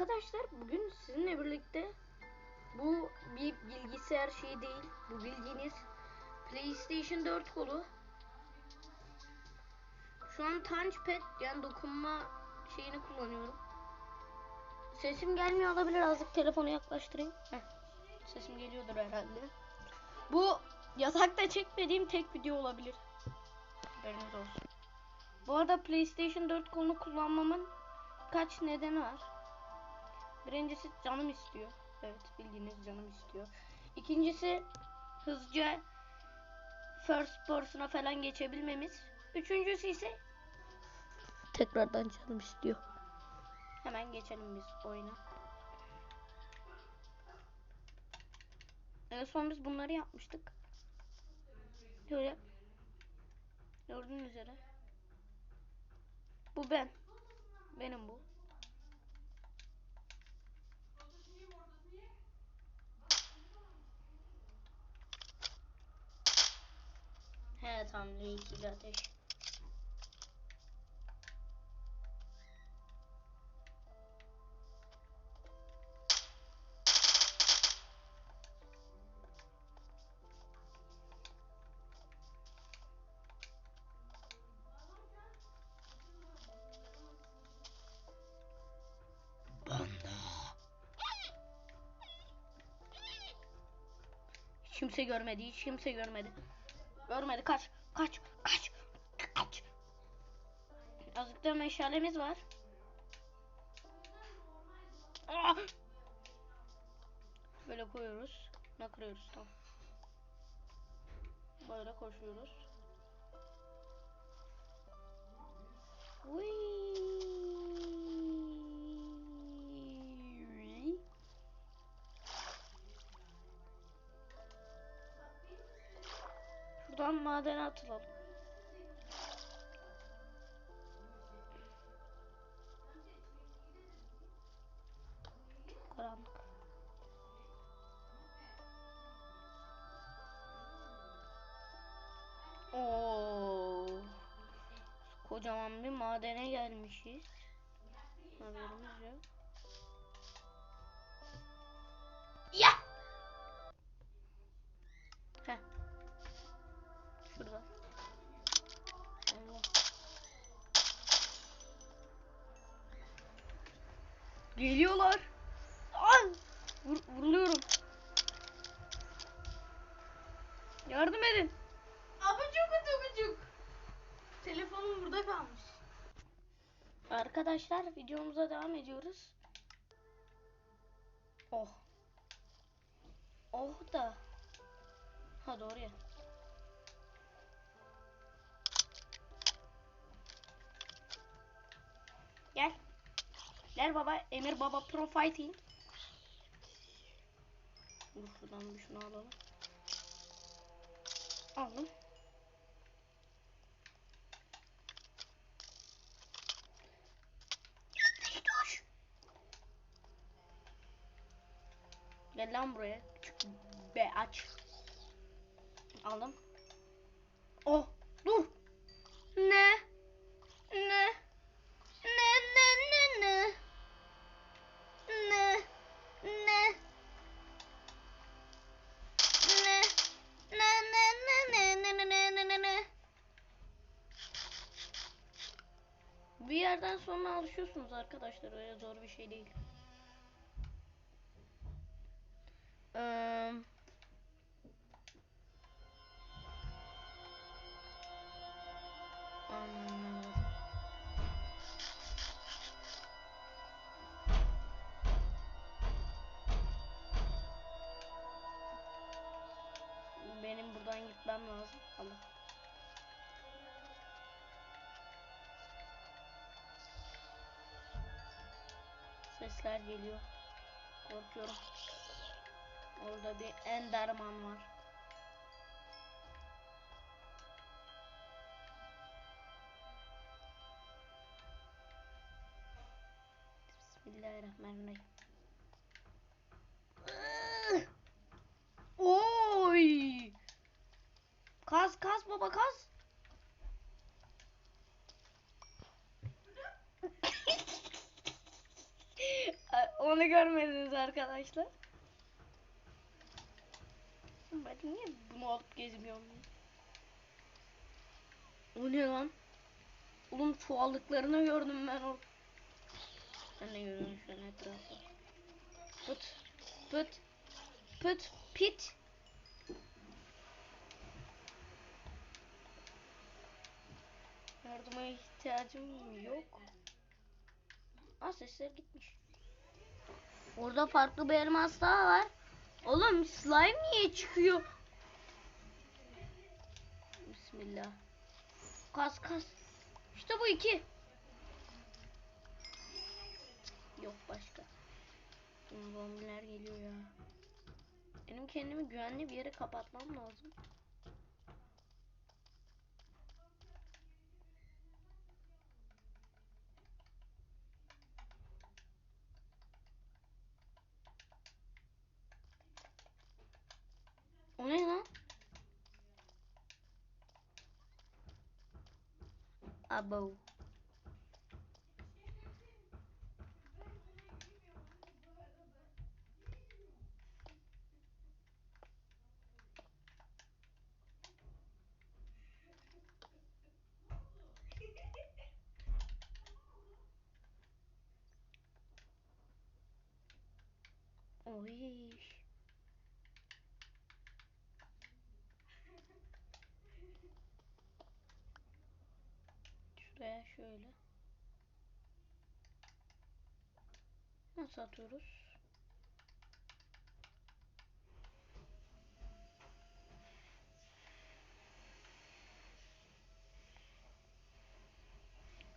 Arkadaşlar bugün sizinle birlikte bu bir bilgisayar şeyi değil. Bu bildiğiniz PlayStation 4 kolu. Şu an touchpad yani dokunma şeyini kullanıyorum. Sesim gelmiyor olabilir azıcık telefonu yaklaştırayım. Heh. Sesim geliyordur herhalde. Bu yatakta çekmediğim tek video olabilir. Haberiniz olsun. Bu arada PlayStation 4 kolunu kullanmamın kaç nedeni var. Birincisi canım istiyor. Evet bildiğiniz canım istiyor. İkincisi hızlıca first person'a falan geçebilmemiz. Üçüncüsü ise tekrardan canım istiyor. Hemen geçelim biz oyuna. En son biz bunları yapmıştık. Böyle gördüğünüz üzere. Bu ben. Benim bu. He tamam L2 ateş. Kimse görmedi, hiç kimse görmedi. Görmedi, kaç, kaç, kaç, kaç. Azıcık meşalemiz var. Ah! Böyle koyuyoruz. Ne kırıyoruz tamam. Böyle koşuyoruz. Whee! Şuradan madene atılalım. Karanlık. Oo. Kocaman bir madene gelmişiz. Haberimiz yok. Allah. Geliyorlar. Ay! Vur, vuruluyorum. Yardım edin. Abucuk abucuk. Telefonum burada kalmış. Arkadaşlar videomuza devam ediyoruz. Oh. Oh da. Ha doğru ya. Gel. Gel baba. Emir baba pro fighting. Dur şuradan bir şunu alalım. Aldım. Gel lan buraya. Küçük be aç. Aldım. Oh alışıyorsunuz arkadaşlar. Öyle zor bir şey değil. Eee Sesler geliyor. Korkuyorum. Orada bir enderman var. Bismillahirrahmanirrahim. Oy! Kaz kaz baba kaz. Onu görmediniz arkadaşlar. Ben niye bunu alıp gezmiyorum? O ne lan? Oğlum çuvallıklarını gördüm ben o. Ben de görüyorum şu an etrafı. Pıt pıt pıt pit. Yardıma ihtiyacım yok. Aa sesler gitmiş. Orada farklı bir elmas daha var. Oğlum slime niye çıkıyor? Bismillah. Kas kas. İşte bu iki. Yok başka. Zombiler geliyor ya. Benim kendimi güvenli bir yere kapatmam lazım. O ne lan? Abo. Oy. Şöyle. Nasıl atıyoruz?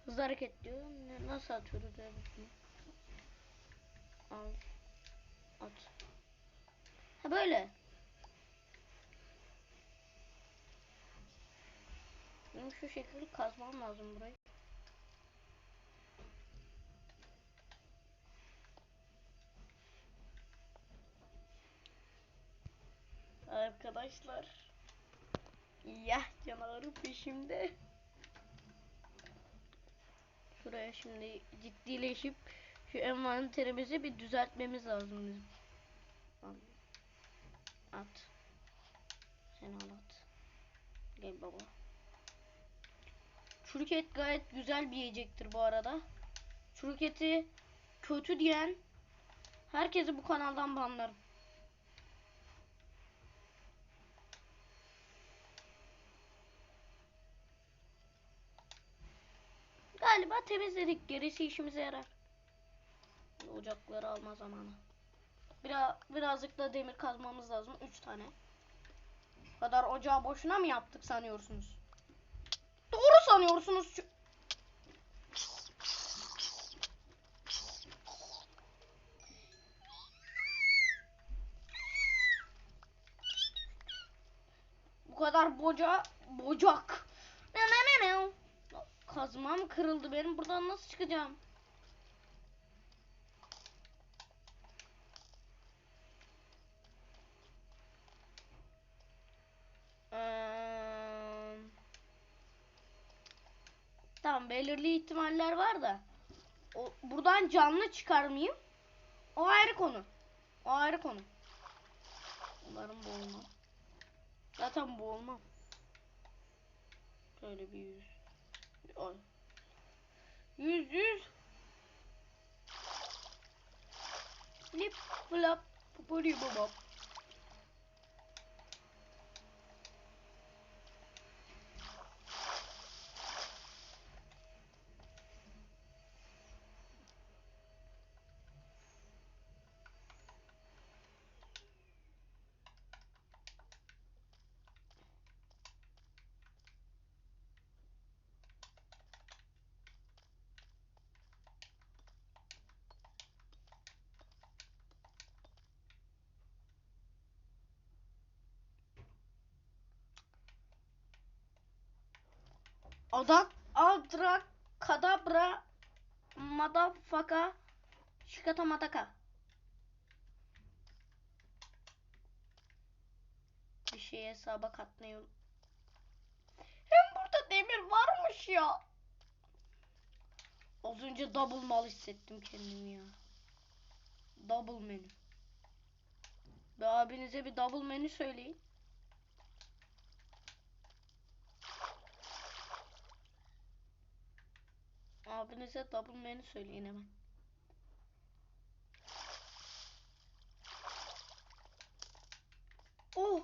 Hızlı hareket diyor. Nasıl atıyoruz. Al. At. Ha böyle. Benim şu şekilde kazmam lazım burayı. Arkadaşlar. Ya canavarı peşimde. Şuraya şimdi ciddileşip şu envanterimizi bir düzeltmemiz lazım bizim. At. Sen al at. Gel baba. Çürük et gayet güzel bir yiyecektir bu arada. Çürük eti kötü diyen herkesi bu kanaldan banlarım. Galiba temizledik. Gerisi işimize yarar. Ocakları alma zamanı. Biraz, birazcık da demir kazmamız lazım. 3 tane. Bu kadar ocağı boşuna mı yaptık sanıyorsunuz? Sanıyorsunuz. Bu kadar boca bocak. Kazmam kırıldı benim. Buradan nasıl çıkacağım? Eee, Tamam belirli ihtimaller var da. O, buradan canlı çıkar mıyım? O ayrı konu. O ayrı konu. Umarım boğulmam. Zaten boğulmam. Şöyle bir yüz. Ay. Yüz yüz. Flip flop. Pupuri bobop. Adak adra kadabra madafaka şikata mataka. Bir şey hesaba unut- Hem burada demir varmış ya. Az önce double mal hissettim kendimi ya. Double menü. Bir abinize bir double menü söyleyin. Abinize double menü söyleyin hemen. Oh!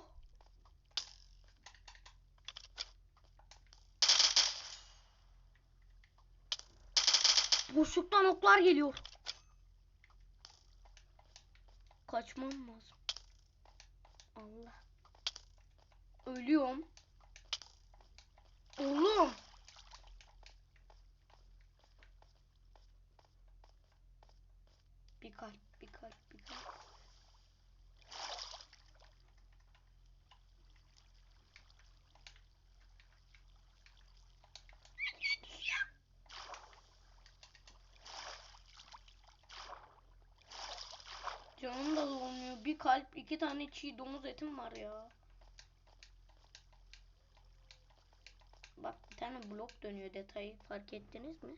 Boşluktan oklar geliyor. Kaçmam lazım. Allah. Ölüyorum. Oğlum. Bir kalp, bir kalp, bir kalp. Canım da dolmuyor. Bir kalp, iki tane çiğ domuz etim var ya. Bak bir tane blok dönüyor detayı fark ettiniz mi?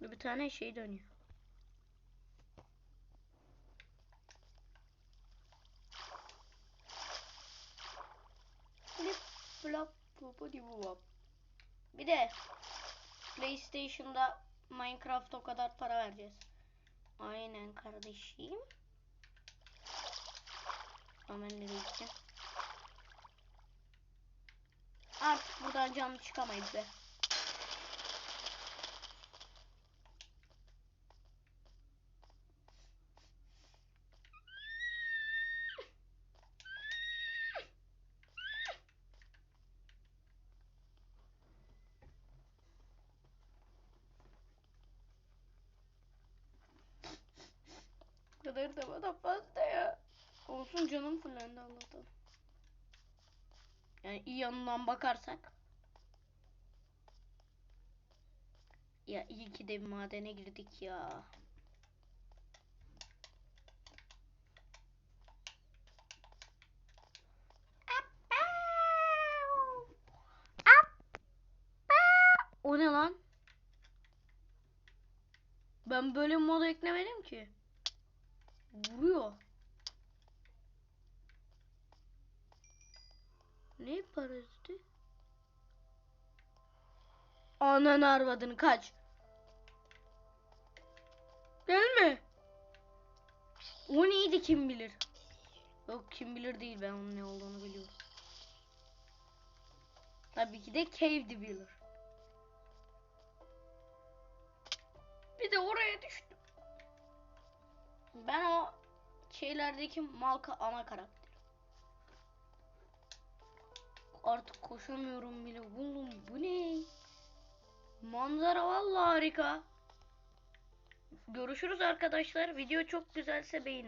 Bir tane şey dönüyor. Flip flop bubudi bubop. Bir de PlayStation'da Minecraft o kadar para vereceğiz. Aynen kardeşim. Hemen nereye gideceğim? Artık buradan canlı çıkamayız be. Bu kadar da bana fazla ya. Olsun canım fullendi Allah'tan. Yani iyi yanından bakarsak. Ya iyi ki de bir madene girdik ya. O ne lan? Ben böyle moda eklemedim ki. Vuruyor. Ne paraziti? Anan arvadını kaç. Gelme. O neydi kim bilir. Yok kim bilir değil ben onun ne olduğunu biliyorum. Tabii ki de Cave bilir. Bir de oraya düştüm. Ben o şeylerdeki Malka ana karakter. Artık koşamıyorum bile. Oğlum bu ne? Manzara vallahi harika. Görüşürüz arkadaşlar. Video çok güzelse beğenin.